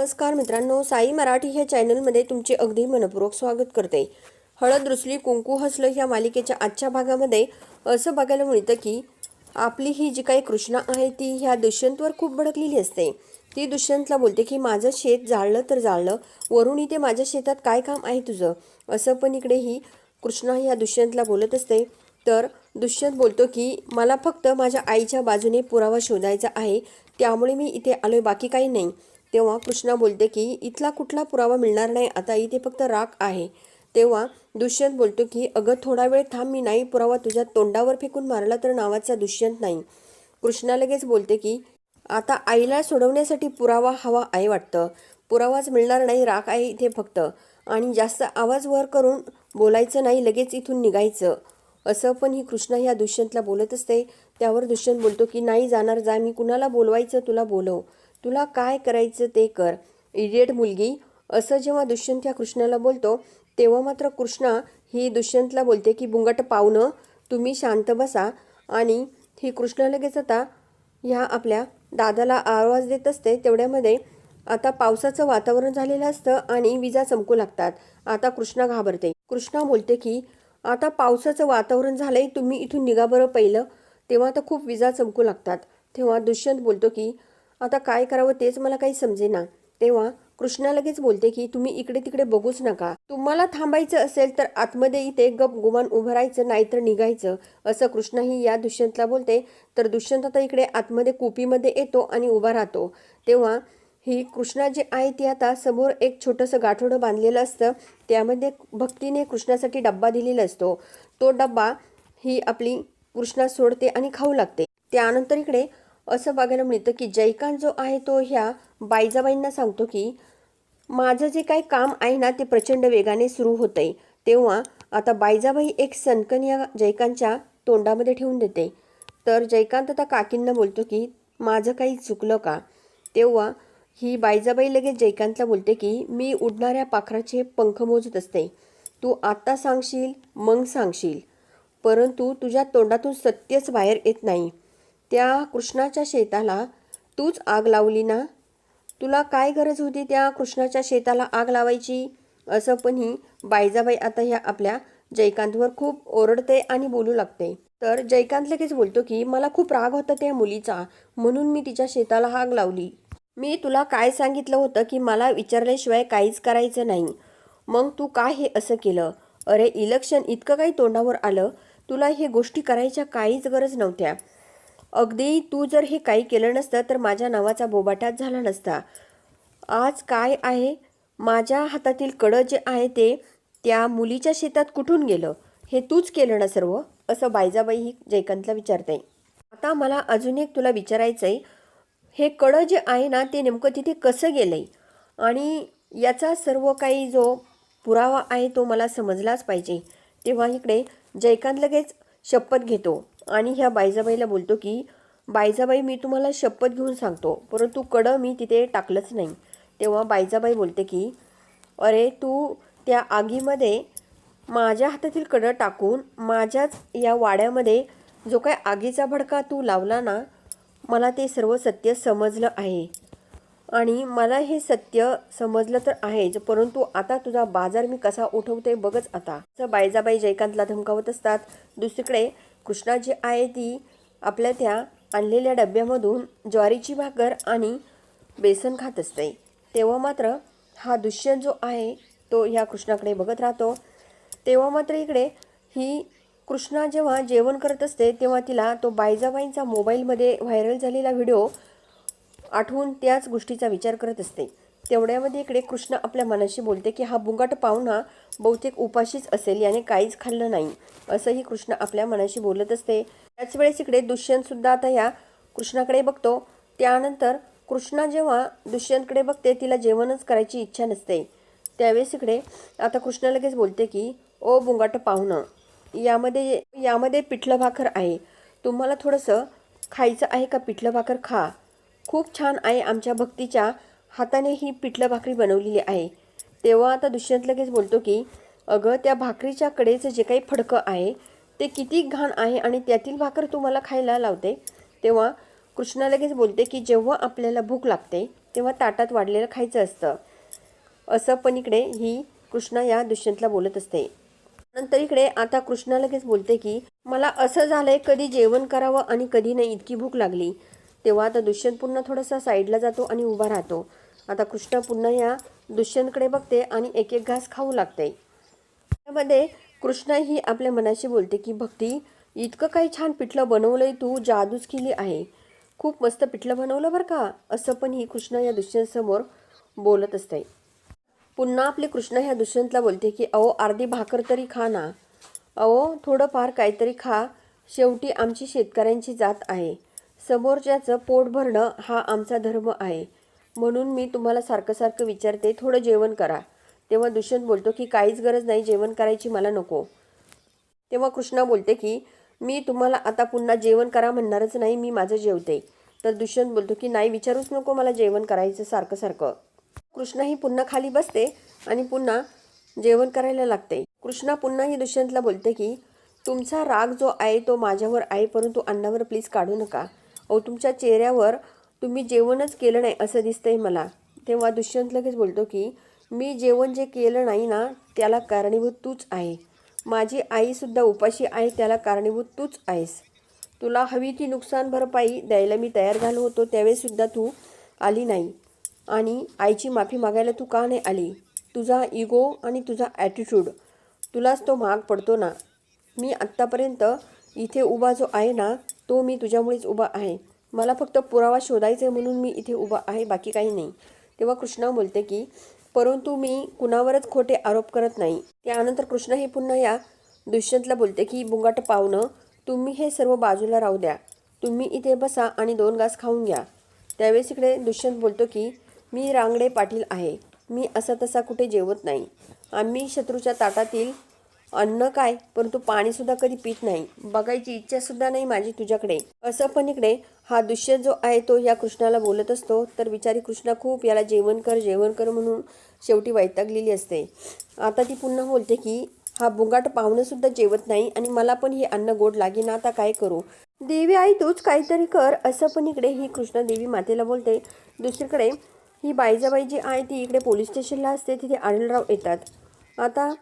नमस्कार मित्रांनो साई मराठी ह्या चॅनलमध्ये तुमचे अगदी मनपूर्वक स्वागत करते. हळद रुसली कुंकू हसलं ह्या मालिकेच्या आजच्या भागामध्ये असं बघायला मिळतं की आपली ही जी काही कृष्णा आहे ती ह्या दुष्यंतवर खूप भडकलेली असते. ती दुष्यंतला बोलते की माझं शेत जाळलं तर जाळलं वरून इथे माझ्या शेतात काय काम आहे तुझं? असं पण इकडे ही कृष्णा ह्या दुष्यंतला बोलत असते. तर दुष्यंत बोलतो की मला फक्त माझ्या आईच्या बाजूने पुरावा शोधायचा आहे त्यामुळे मी इथे आलोय बाकी काही नाही. तेव्हा कृष्णा बोलते की इथला कुठला पुरावा मिळणार नाही. आता इथे फक्त राख आहे. तेव्हा दुष्यंत बोलतो की अगं थोडा वेळ थांब. मी नाही पुरावा तुझ्या तोंडावर फेकून मारला तर नावाचा दुष्यंत नाही. कृष्णा लगेच बोलते की आता आईला सोडवण्यासाठी पुरावा हवा आहे वाटतं. पुरावाच मिळणार नाही. राख आहे इथे फक्त. आणि जास्त आवाज वर करून बोलायचं नाही. लगेच इथून निघायचं. असं पण ही कृष्णा ह्या दुष्यंतला बोलत असते. त्यावर दुष्यंत बोलतो की नाही जाणार. जा. मी कुणाला बोलवायचं तुला बोलव. तुला काय करायचं ते कर. इडियट मुलगी. असं जेव्हा दुष्यंत या कृष्णाला बोलतो तेव्हा मात्र कृष्णा ही दुष्यंतला बोलते की बुंगट पाहुणं तुम्ही शांत बसा. आणि ही कृष्णा लगेच आता ह्या आपल्या दादाला आवाज देत असते. तेवढ्यामध्ये आता पावसाचं वातावरण झालेलं असतं आणि विजा चमकू लागतात. आता कृष्णा घाबरते. कृष्णा बोलते की आता पावसाचं वातावरण झालंय तुम्ही इथून निघा बरं पहिलं. तेव्हा आता खूप विजा चमकू लागतात. तेव्हा दुष्यंत बोलतो की आता काय करावं तेच मला काही समजेना. तेव्हा कृष्णा लगेच बोलते की तुम्ही इकडे तिकडे बघूच नका. तुम्हाला थांबायचं असेल तर आतमध्ये इथे गप गुमान उभं राहायचं नाहीतर निघायचं. असं कृष्णाही या दुष्यंतला बोलते. तर दुष्यंत आता इकडे आतमध्ये कुपीमध्ये येतो आणि उभा राहतो. तेव्हा ही कृष्णा जी आहे ती आता समोर एक छोटंसं गाठोडं बांधलेलं असतं. त्यामध्ये भक्तीने कृष्णासाठी डब्बा दिलेला असतो. तो डब्बा ही आपली कृष्णा सोडते आणि खाऊ लागते. त्यानंतर इकडे असं बघायला मिळतं की जयकांत जो आहे तो ह्या बाईजाबाईंना सांगतो की माझं जे काही काम आहे ना ते प्रचंड वेगाने सुरू होतंय. तेव्हा आता बायजाबाई एक सनकन या जयकांतच्या तोंडामध्ये ठेवून देते. तर जयकांत आता काकींना बोलतो की माझं काही चुकलं का? तेव्हा ही बायजाबाई लगेच जयकांतला बोलते की मी उडणाऱ्या पाखराचे पंख मोजत असते. तू आत्ता सांगशील मग सांगशील. परंतु तुझ्या तोंडातून सत्यच बाहेर येत नाही. त्या कृष्णाच्या शेताला तूच आग लावली ना? तुला काय गरज होती त्या कृष्णाच्या शेताला आग लावायची? असं पण ही बायजाबाई आता ह्या आपल्या जयकांतवर खूप ओरडते आणि बोलू लागते. तर जयकांत लगेच बोलतो की मला खूप राग होता त्या मुलीचा म्हणून मी तिच्या शेताला आग लावली. मी तुला काय सांगितलं होतं की मला विचारल्याशिवाय काहीच करायचं नाही. मग तू काय हे असं केलं? अरे इलेक्शन इतकं काही तोंडावर आलं. तुला हे गोष्टी करायच्या काहीच गरज नव्हत्या. अगदी तू जर हे काही केलं नसतं तर माझ्या नावाचा बोबाटाच झाला नसता. आज काय आहे? माझ्या हातातील कडं जे आहे ते त्या मुलीच्या शेतात कुठून गेलं? हे तूच केलं ना सर्व? असं बायजाबाई ही जयकांतला विचारते. आता मला अजून एक तुला विचारायचं आहे हे कडं जे आहे ना ते नेमकं तिथे कसं गेलं आहे आणि याचा सर्व काही जो पुरावा आहे तो मला समजलाच पाहिजे. तेव्हा इकडे जयकांत लगेच शपथ घेतो. आणि ह्या बायजाबाईला बोलतो की बायजाबाई मी तुम्हाला शपथ घेऊन सांगतो. परंतु कडं मी तिथे टाकलंच नाही. तेव्हा बायजाबाई बोलते की अरे तू त्या आगीमध्ये माझ्या हातातील कडं टाकून माझ्याच या वाड्यामध्ये जो काय आगीचा भडका तू लावला ना मला ते सर्व सत्य समजलं आहे. आणि मला हे सत्य समजलं तर आहेच परंतु आता तुझा बाजार मी कसा उठवते बघच आता. बायजाबाई जयकांतला धमकावत असतात. दुसरीकडे कृष्णा जी आहे ती आपल्या त्या आणलेल्या डब्यामधून ज्वारीची भाकर आणि बेसन खात असते. तेव्हा मात्र हा दुष्यंत जो आहे तो ह्या कृष्णाकडे बघत राहतो. तेव्हा मात्र इकडे ही कृष्णा जेव्हा जेवण करत असते तेव्हा तिला तो बायजाबाईंचा मोबाईलमध्ये व्हायरल झालेला व्हिडिओ आठवून त्याच गोष्टीचा विचार करत असते. तेवढ्यामध्ये इकडे कृष्ण आपल्या मनाशी बोलते की हा बुंगाट पाहुणा बहुतेक उपाशीच असेल याने काहीच खाल्लं नाही. असंही कृष्ण आपल्या मनाशी बोलत असते. त्याच वेळेस इकडे दुष्यंतसुद्धा आता या कृष्णाकडे बघतो. त्यानंतर कृष्णा जेव्हा दुष्यंतकडे बघते तिला जेवणच करायची इच्छा नसते. त्यावेळेस इकडे आता कृष्ण लगेच बोलते की ओ बुंगाट पाहुणं यामध्ये यामध्ये पिठलं भाकर आहे. तुम्हाला थोडंसं खायचं आहे का? पिठलं भाकर खा. खूप छान आहे आमच्या भक्तीच्या हाताने ही पिठलं भाकरी बनवलेली आहे. तेव्हा आता दुष्यंत लगेच बोलतो की अगं त्या भाकरीच्या कडेचं जे काही फडकं आहे ते किती घाण आहे आणि त्यातील भाकर तुम्हाला खायला लावते? तेव्हा कृष्णा लगेच बोलते की जेव्हा आपल्याला भूक लागते तेव्हा ताटात वाढलेलं खायचं असतं. असं पण इकडे ही कृष्णा या दुष्यंतला बोलत असते. नंतर इकडे आता कृष्णा लगेच बोलते की मला असं झालंय कधी जेवण करावं आणि कधी नाही इतकी भूक लागली. तेव्हा आता दुष्यंत पुन्हा थोडासा साईडला जातो आणि उभा राहतो. आता कृष्णा पुन्हा या दुष्यंतकडे बघते आणि एक एक घास खाऊ लागते. त्यामध्ये कृष्णा ही आपल्या मनाशी बोलते की भक्ती इतकं काही छान पिठलं बनवलंय तू जादूच केली आहे. खूप मस्त पिठलं बनवलं बरं का? असं पण ही कृष्णा या दुष्यंतसमोर बोलत असते. पुन्हा आपली कृष्णा ह्या दुष्यंतला बोलते की अहो अर्धी भाकर तरी खा ना. अहो थोडंफार काहीतरी खा. शेवटी आमची शेतकऱ्यांची जात आहे. समोरच्याचं पोट भरणं हा आमचा धर्म आहे. म्हणून मी तुम्हाला सारखं सारखं विचारते थोडं जेवण करा. तेव्हा दुष्यंत बोलतो की काहीच गरज नाही जेवण करायची मला नको. तेव्हा कृष्णा बोलते की मी तुम्हाला आता पुन्हा जेवण करा म्हणणारच नाही मी माझं जेवते. तर दुष्यंत बोलतो की नाही विचारूच नको मला जेवण करायचं सारखं सारखं. कृष्णा ही पुन्हा खाली बसते आणि पुन्हा जेवण करायला लागते. कृष्णा पुन्हा ही दुष्यंतला बोलते की तुमचा राग जो आहे तो माझ्यावर आहे परंतु अन्नावर प्लीज काढू नका. अहो तुमच्या चेहऱ्यावर तुम्ही जेवणच केलं नाही असं दिसतंय मला. तेव्हा दुष्यंत लगेच बोलतो की मी जेवण जे केलं नाही ना त्याला कारणीभूत तूच आहे. माझी आईसुद्धा उपाशी आहे त्याला कारणीभूत तूच आहेस. तुला हवी ती नुकसान भरपाई द्यायला मी तयार झालो होतो त्यावेळीसुद्धा तू आली नाही. आणि आईची माफी मागायला तू का नाही आली? तुझा इगो आणि तुझा ॲटिट्यूड तुलाच तो महाग पडतो ना. मी आत्तापर्यंत इथे उभा जो आहे ना तो मी तुझ्यामुळेच उभा आहे. मला फक्त पुरावा शोधायचा आहे म्हणून मी इथे उभा आहे बाकी काही नाही. तेव्हा कृष्णा बोलते की परंतु मी कुणावरच खोटे आरोप करत नाही. त्यानंतर कृष्णा हे पुन्हा या दुष्यंतला बोलते की बुंगाट पाहुणं तुम्ही हे सर्व बाजूला राहू द्या. तुम्ही इथे बसा आणि दोन घास खाऊन घ्या. त्यावेळेस इकडे दुष्यंत बोलतो की मी रांगडे पाटील आहे. मी असा तसा कुठे जेवत नाही. आम्ही शत्रूच्या ताटातील अन्न काय परंतु पाणीसुद्धा कधी पित नाही. बघायची इच्छासुद्धा नाही माझी तुझ्याकडे. असं पण इकडे हा दुष्यंत जो आहे तो या कृष्णाला बोलत असतो. तर बिचारी कृष्णा खूप याला जेवण कर जेवण कर म्हणून शेवटी वैतागलेली असते. आता ती पुन्हा बोलते की हा बुंगाट पाहुणंसुद्धा जेवत नाही आणि मला पण हे अन्न गोड लागे ना आता काय करू? देवी आई तूच काहीतरी कर. असं पण इकडे ही कृष्णा देवी मातेला बोलते. दुसरीकडे ही बाईजाबाई जी आहे ती इकडे पोलीस स्टेशनला असते तिथे आढळराव येतात. आता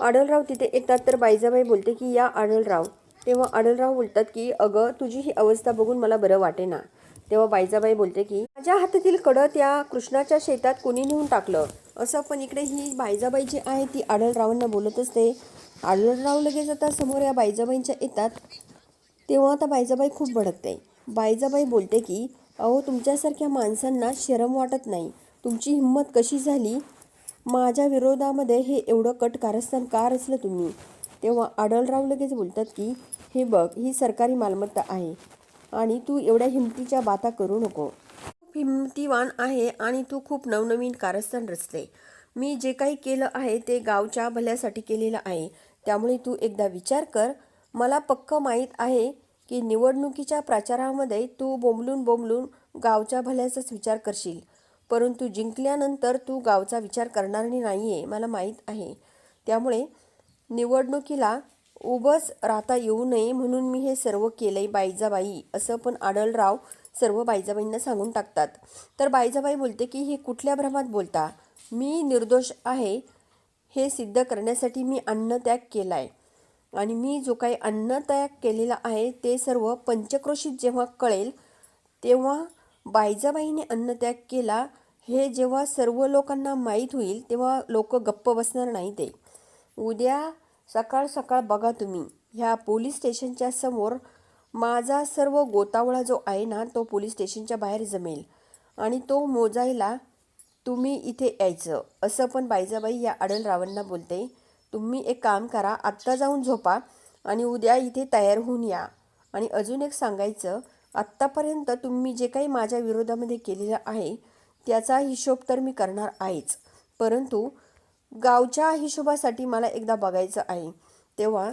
आढळराव तिथे येतात तर बाईजाबाई बोलते की या आढळराव तेव्हा आढळराव बोलतात की अगं तुझी ही अवस्था बघून मला बरं वाटेना. तेव्हा बायजाबाई बोलते की माझ्या हातातील कडं त्या कृष्णाच्या शेतात कोणी नेऊन टाकलं? असं पण इकडे ही बायजाबाई जी आहे ती आढळरावांना बोलत असते. आढळराव लगेच आता समोर या बायजाबाईंच्या येतात. तेव्हा आता बायजाबाई खूप भडकते. बायजाबाई बोलते की अहो तुमच्यासारख्या माणसांना शरम वाटत नाही. तुमची हिंमत कशी झाली? माझ्या विरोधामध्ये हे एवढं कट कारस्थान का रचलं तुम्ही? तेव्हा आढळराव लगेच बोलतात की हे बघ ही सरकारी मालमत्ता आहे आणि तू एवढ्या हिमतीच्या बाता करू नको. खूप हिमतीवान आहे आणि तू खूप नवनवीन कारस्थान रचले. मी जे काही केलं आहे ते गावच्या भल्यासाठी केलेलं आहे. त्यामुळे तू एकदा विचार कर. मला पक्क माहीत आहे की निवडणुकीच्या प्रचारामध्ये तू बोंबलून बोंबलून गावच्या भल्याचाच विचार करशील. परंतु जिंकल्यानंतर तू गावचा विचार करणार नाही आहे मला माहीत आहे. त्यामुळे निवडणुकीला उभंच राहता येऊ नये म्हणून मी हे सर्व केलंय बाईजाबाई असं पण आडलराव सर्व बाईजाबाईंना सांगून टाकतात. तर बाईजाबाई बोलते की हे कुठल्या भ्रमात बोलता? मी निर्दोष आहे. हे सिद्ध करण्यासाठी मी अन्नत्याग केला आहे आणि मी जो काही अन्नत्याग केलेला आहे ते सर्व पंचक्रोशीत जेव्हा कळेल तेव्हा बायजाबाईने अन्नत्याग केला. हे जेव्हा सर्व लोकांना माहीत होईल तेव्हा लोक गप्प बसणार नाही ते. उद्या सकाळ सकाळ बघा तुम्ही. ह्या पोलीस स्टेशनच्या समोर माझा सर्व गोतावळा जो आहे ना तो पोलीस स्टेशनच्या बाहेर जमेल. आणि तो मोजायला तुम्ही इथे यायचं. असं पण बायजाबाई या आढळरावांना बोलते. तुम्ही एक काम करा आत्ता जाऊन झोपा आणि उद्या इथे तयार होऊन या. आणि अजून एक सांगायचं आत्तापर्यंत तुम्ही जे काही माझ्या विरोधामध्ये केलेलं आहे त्याचा हिशोब तर मी करणार आहेच. परंतु गावच्या हिशोबासाठी मला एकदा बघायचं आहे. तेव्हा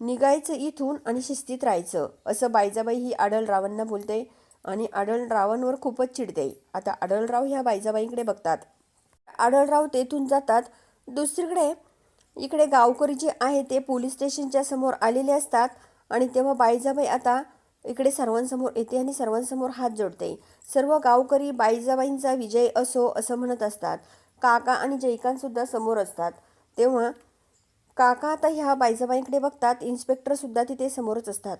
निघायचं इथून आणि शिस्तीत राहायचं. असं बायजाबाई ही आढळरावांना बोलते आणि आढळरावांवर खूपच चिडते. आता आडलराव ह्या बायजाबाईंकडे बघतात. आडलराव तेथून जातात. दुसरीकडे इकडे गावकरी जे आहे ते पोलीस स्टेशनच्या समोर आलेले असतात आणि तेव्हा बायजाबाई आता इकडे सर्वांसमोर येते आणि सर्वांसमोर हात जोडते. सर्व गावकरी बाईजाबाईंचा विजय असो असं म्हणत असतात. काका आणि जयकांतसुद्धा समोर असतात. तेव्हा काका आता ह्या बायजाबाईंकडे बघतात इन्स्पेक्टरसुद्धा तिथे समोरच असतात.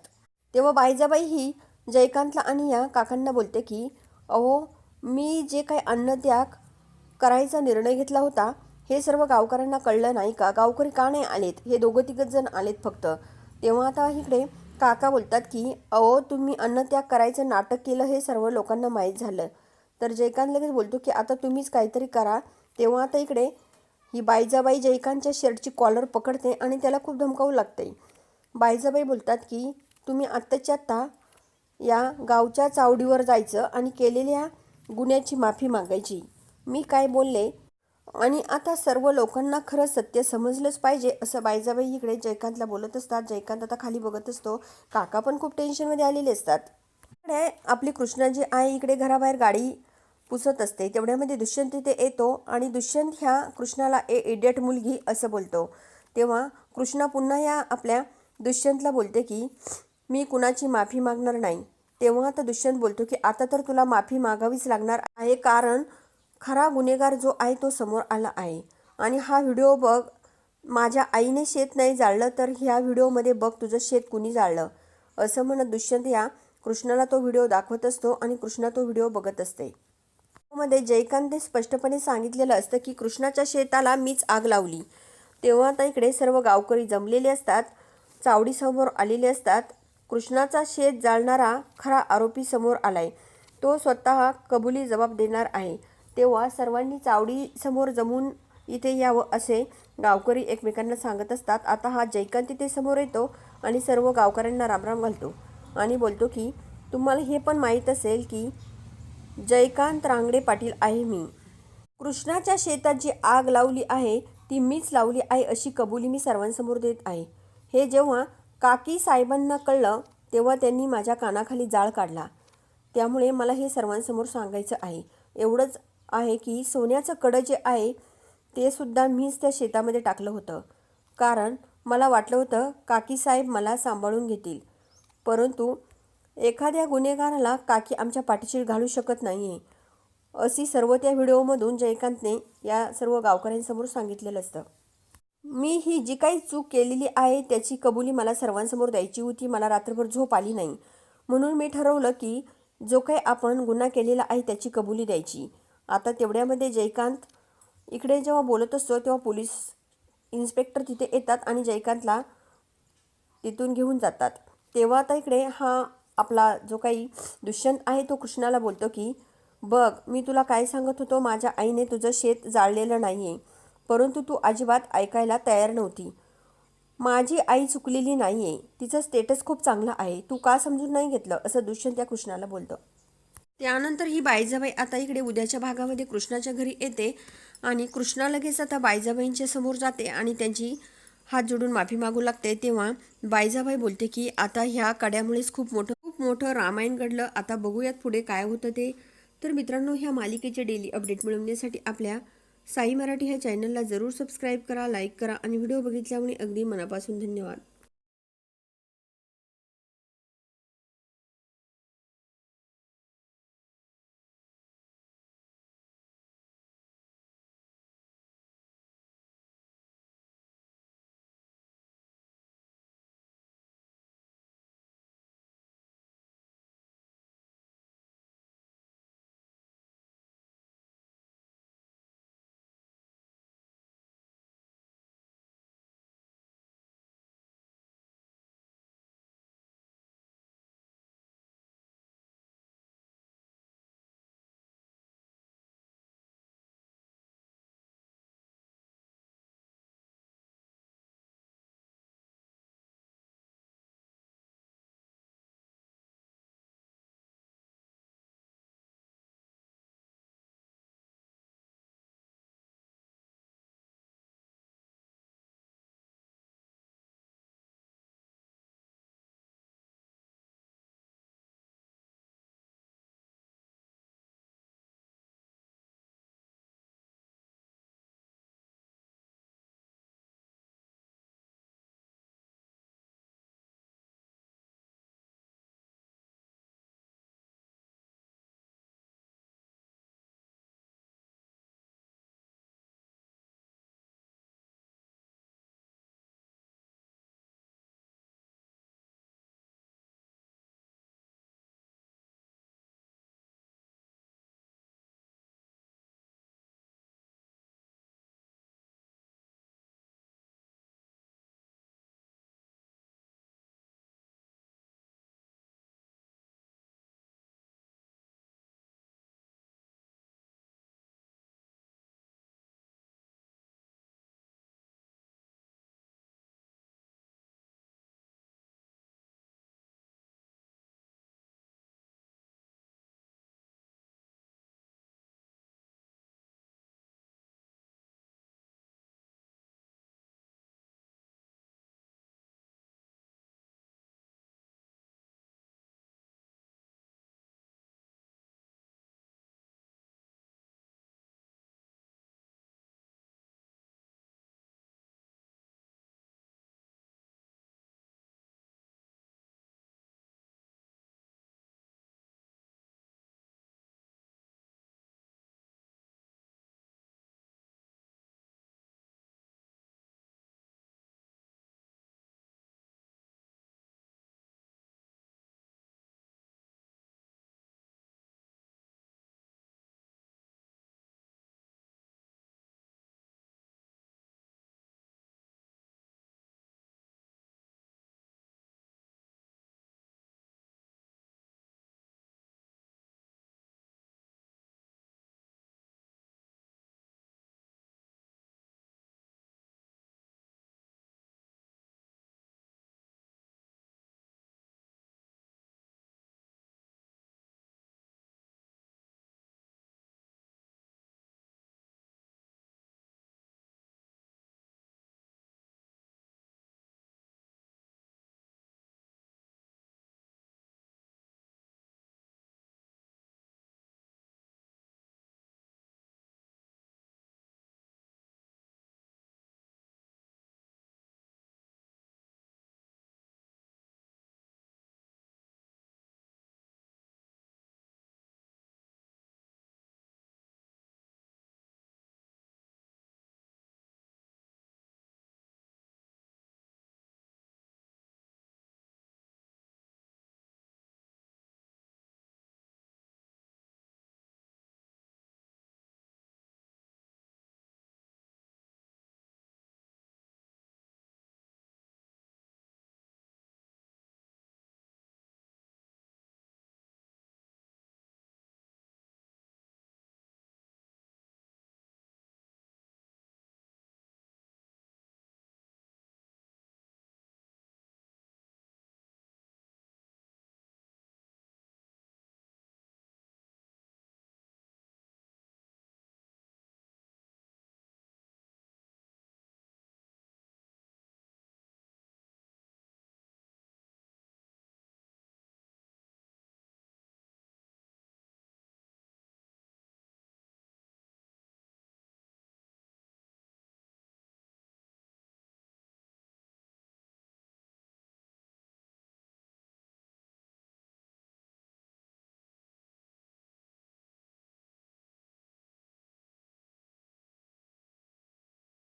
तेव्हा बायजाबाई ही जयकांतला आणि या काकांना बोलते की अहो मी जे काही अन्नत्याग करायचा निर्णय घेतला होता हे सर्व गावकऱ्यांना कळलं नाही का? गावकरी का नाही आलेत? हे दोघं तिघच जण आलेत फक्त. तेव्हा आता इकडे काका बोलतात की अहो तुम्ही अन्नत्याग करायचं नाटक केलं हे सर्व लोकांना माहीत झालं. तर जयकांत लगेच बोलतो की आता तुम्हीच काहीतरी करा तेव्हा आता इकडे ही बायजाबाई जयकांतच्या शर्टची कॉलर पकडते आणि त्याला खूप धमकावू लागते. बायजाबाई बोलतात की तुम्ही आत्ताच्या आत्ता या गावच्या चावडीवर जायचं आणि केलेल्या गुन्ह्याची माफी मागायची. मी काय बोलले? आणि आता सर्व लोकांना खरं सत्य समजलंच पाहिजे असं बायजाबाई इकडे जयकांतला बोलत असतात. जयकांत आता खाली बघत असतो. काका पण खूप टेन्शनमध्ये आलेले असतात. आपली कृष्णाजी आहे. इकडे घराबाहेर गाडी पुसत असते. तेवढ्यामध्ये दुष्यंत तिथे येतो आणि दुष्यंत ह्या कृष्णाला ए इडियट मुलगी असं बोलतो. तेव्हा कृष्णा पुन्हा या आपल्या दुष्यंतला बोलते की मी कुणाची माफी मागणार नाही. तेव्हा तर दुष्यंत बोलतो की आता तर तुला माफी मागावीच लागणार आहे कारण खरा गुन्हेगार जो आहे तो समोर आला आहे. आणि हा व्हिडिओ बघ माझ्या आईने शेत नाही जाळलं तर ह्या व्हिडिओमध्ये बघ तुझं शेत कुणी जाळलं. असं म्हणत दुष्यंत या कृष्णाला तो व्हिडिओ दाखवत असतो आणि कृष्णा तो व्हिडिओ बघत असते. मध्ये जयकांतने स्पष्टपणे सांगितलेलं असतं की कृष्णाच्या शेताला मीच आग लावली. तेव्हा आता इकडे सर्व गावकरी जमलेले असतात चावडीसमोर आलेले असतात. कृष्णाचा शेत जाळणारा खरा आरोपी समोर आलाय. तो स्वतः कबुली जबाब देणार आहे. तेव्हा सर्वांनी चावडीसमोर जमून इथे यावं असे गावकरी एकमेकांना सांगत असतात. आता हा जयकांत तिथे समोर येतो आणि सर्व गावकऱ्यांना रामराम घालतो आणि बोलतो की तुम्हाला हे पण माहीत असेल की जयकांत रांगडे पाटील आहे मी. कृष्णाच्या शेतात जी आग लावली आहे ती मीच लावली आहे अशी कबुली मी सर्वांसमोर देत आहे. हे जेव्हा काकी साहेबांना कळलं तेव्हा त्यांनी माझ्या कानाखाली जाळ काढला. त्यामुळे मला हे सर्वांसमोर सांगायचं आहे. एवढंच आहे की सोन्याचं कडं जे आहे ते सुद्धा मीच त्या शेतामध्ये टाकलं होतं. कारण मला वाटलं होतं काकी साहेब मला सांभाळून घेतील. परंतु एखाद्या गुन्हेगाराला काकी आमच्या पाठीशी घालू शकत नाही आहे अशी सर्व त्या व्हिडिओमधून जयकांतने या सर्व गावकऱ्यांसमोर सांगितलेलं असतं. मी ही जी काही चूक केलेली आहे त्याची कबुली मला सर्वांसमोर द्यायची होती. मला रात्रभर झोप आली नाही. म्हणून मी ठरवलं की जो काही आपण गुन्हा केलेला आहे त्याची कबुली द्यायची. आता तेवढ्यामध्ये जयकांत इकडे जेव्हा बोलत असतो तेव्हा पोलीस इन्स्पेक्टर तिथे येतात आणि जयकांतला तिथून घेऊन जातात. तेव्हा आता इकडे हा आपला जो काही दुष्यंत आहे तो कृष्णाला बोलतो की बघ मी तुला काय सांगत होतो? माझ्या आईने तुझं शेत जाळलेलं नाही आहे परंतु तू अजिबात ऐकायला तयार नव्हती. माझी आई चुकलेली नाही आहे तिचं स्टेटस खूप चांगलं आहे. तू का समजून नाही घेतलं? असं दुष्यंत त्या कृष्णाला बोलतो. त्यानंतर ही बायजाबाई आता इकडे उद्याच्या भागामध्ये कृष्णाच्या घरी येते आणि कृष्णा लगेच आता बायजाबाईंच्या समोर जाते आणि त्यांची हात जोडून माफी मागू लागते तेव्हा बायजाबाई बोलते की आता ह्या कड्यामुळेच खूप मोठं खूप मोठं रामायण घडलं. आता बघूयात पुढे काय होतं ते. तर मित्रांनो ह्या मालिकेचे डेली अपडेट मिळवण्यासाठी आपल्या साई मराठी ह्या चॅनलला जरूर सबस्क्राईब करा लाईक करा आणि व्हिडिओ बघितल्यामुळे अगदी मनापासून धन्यवाद.